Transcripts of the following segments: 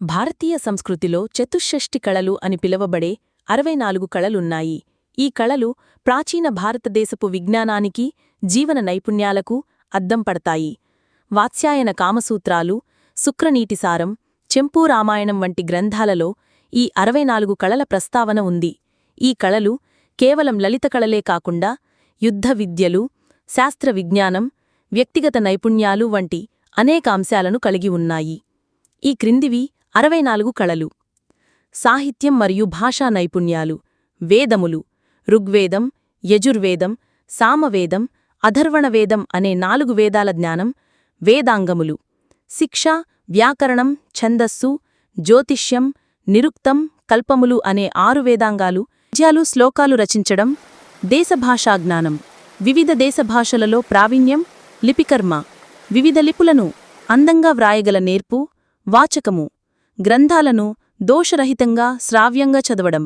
భారతీయ సంస్కృతిలో చతుషష్ఠి కళలు అని పిలువబడే అరవై నాలుగు కళలున్నాయి. ఈ కళలు ప్రాచీన భారతదేశపు విజ్ఞానానికి జీవన నైపుణ్యాలకు అద్దం పడతాయి. వాత్స్యాయన కామసూత్రాలు శుక్రనీటిసారం చెంపూ రామాయణం వంటి గ్రంథాలలో ఈ అరవై నాలుగు కళల ప్రస్తావన ఉంది. ఈ కళలు కేవలం లలిత కళలే కాకుండా యుద్ధ విద్యలు శాస్త్ర విజ్ఞానం వ్యక్తిగత నైపుణ్యాలు వంటి అనేక అంశాలను కలిగి ఉన్నాయి. ఈ క్రిందివి అరవై నాలుగు కళలు. సాహిత్యం మరియు భాషా నైపుణ్యాలు. వేదములు. ఋగ్వేదం యజుర్వేదం సామవేదం అధర్వణవేదం అనే నాలుగు వేదాల జ్ఞానం వేదాంగములు. శిక్ష వ్యాకరణం ఛందస్సు జ్యోతిష్యం నిరుక్తం కల్పములు అనే ఆరు వేదాంగాలు పద్యాలు శ్లోకాలు రచించడం దేశభాషాజ్ఞానం వివిధ దేశభాషలలో ప్రావీణ్యం లిపికర్మ. వివిధ లిపులను అందంగా వ్రాయగల నేర్పు వాచకము. గ్రంథాలను దోషరహితంగా శ్రావ్యంగా చదవడం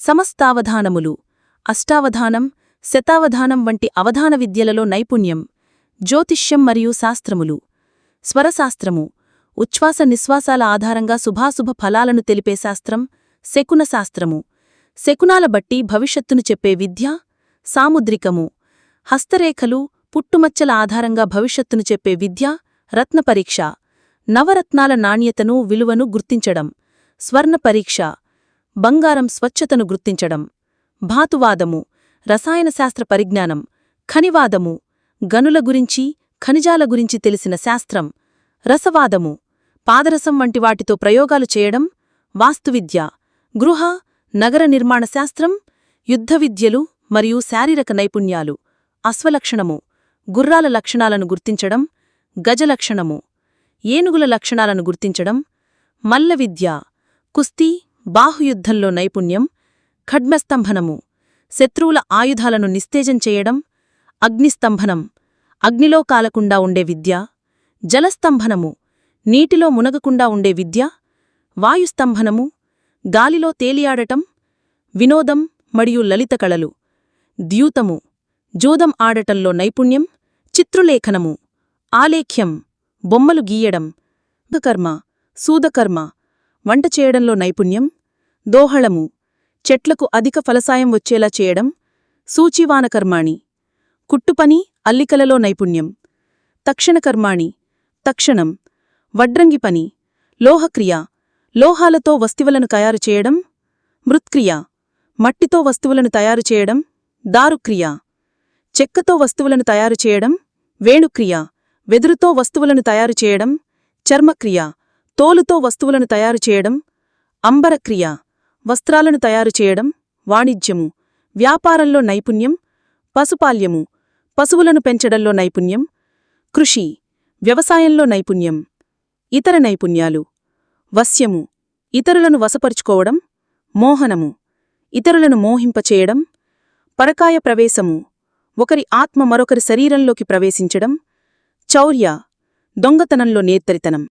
సమస్తావధానములు అష్టావధానం శతావధానం వంటి అవధాన విద్యలలో నైపుణ్యం జ్యోతిష్యం మరియు శాస్త్రములు స్వరశాస్త్రము ఉచ్ఛ్వాస నిశ్వాసాల ఆధారంగా శుభాశుభ ఫలాలను తెలిపే శాస్త్రం శకున శాస్త్రము. శకునాల బట్టి భవిష్యత్తును చెప్పే విద్య సాముద్రికము. హస్తరేఖలు పుట్టుమచ్చల ఆధారంగా భవిష్యత్తును చెప్పే విద్య రత్నపరీక్ష నవరత్నాల నాణ్యతను విలువను గుర్తించడం. స్వర్ణ పరీక్ష. బంగారం స్వచ్ఛతను గుర్తించడం. భాతువాదము రసాయనశాస్త్ర పరిజ్ఞానం. ఖనివాదము. గనుల గురించి ఖనిజాల గురించి తెలిసిన శాస్త్రం. రసవాదము. పాదరసం వంటి వాటితో ప్రయోగాలు చేయడం. వాస్తువిద్య. గృహ నగర నిర్మాణ శాస్త్రం. యుద్ధ విద్యలు మరియు శారీరక నైపుణ్యాలు. అశ్వలక్షణము. గుర్రాల లక్షణాలను గుర్తించడం. గజలక్షణము. ఏనుగుల లక్షణాలను గుర్తించడం మల్ల విద్య కుస్తీ బాహుయుద్ధంలో నైపుణ్యం ఖడ్మస్తంభనము శత్రువుల ఆయుధాలను నిస్తేజం చేయడం అగ్నిస్తంభనం అగ్నిలో కాలకుండా ఉండే విద్య జలస్తంభనము నీటిలో మునగకుండా ఉండే విద్య వాయుస్తంభనము గాలిలో తేలియాడటం వినోదం మరియు లలిత కళలు ద్యూతము జూదం ఆడటంలో నైపుణ్యం చిత్రులేఖనము ఆలేఖ్యం బొమ్మలు గీయడం కర్మ సూదకర్మ వంట చేయడంలో నైపుణ్యం దోహళము చెట్లకు అధిక ఫలసాయం వచ్చేలా చేయడం సూచివానకర్మాణి కుట్టుపని అల్లికలలో నైపుణ్యం తక్షణకర్మాణి తక్షణం వడ్రంగి పని లోహక్రియ లోహాలతో వస్తువులను తయారు చేయడం మృత్క్రియ మట్టితో వస్తువులను తయారు చేయడం దారుక్రియ చెక్కతో వస్తువులను తయారు చేయడం వేణుక్రియ వెదురుతో వస్తువులను తయారు చేయడం చర్మక్రియ తోలుతో వస్తువులను తయారు చేయడం అంబరక్రియ వస్త్రాలను తయారు చేయడం వాణిజ్యము వ్యాపారంలో నైపుణ్యం పశుపాల్యము పశువులను పెంచడంలో నైపుణ్యం కృషి వ్యవసాయంలో నైపుణ్యం ఇతర నైపుణ్యాలు వశ్యము ఇతరులను వశపరుచుకోవడం మోహనము ఇతరులను మోహింపచేయడం పరకాయ ప్రవేశము ఒకరి ఆత్మ మరొకరి శరీరంలోకి ప్రవేశించడం చౌర్య దొంగతనంలో నేత్తరితనం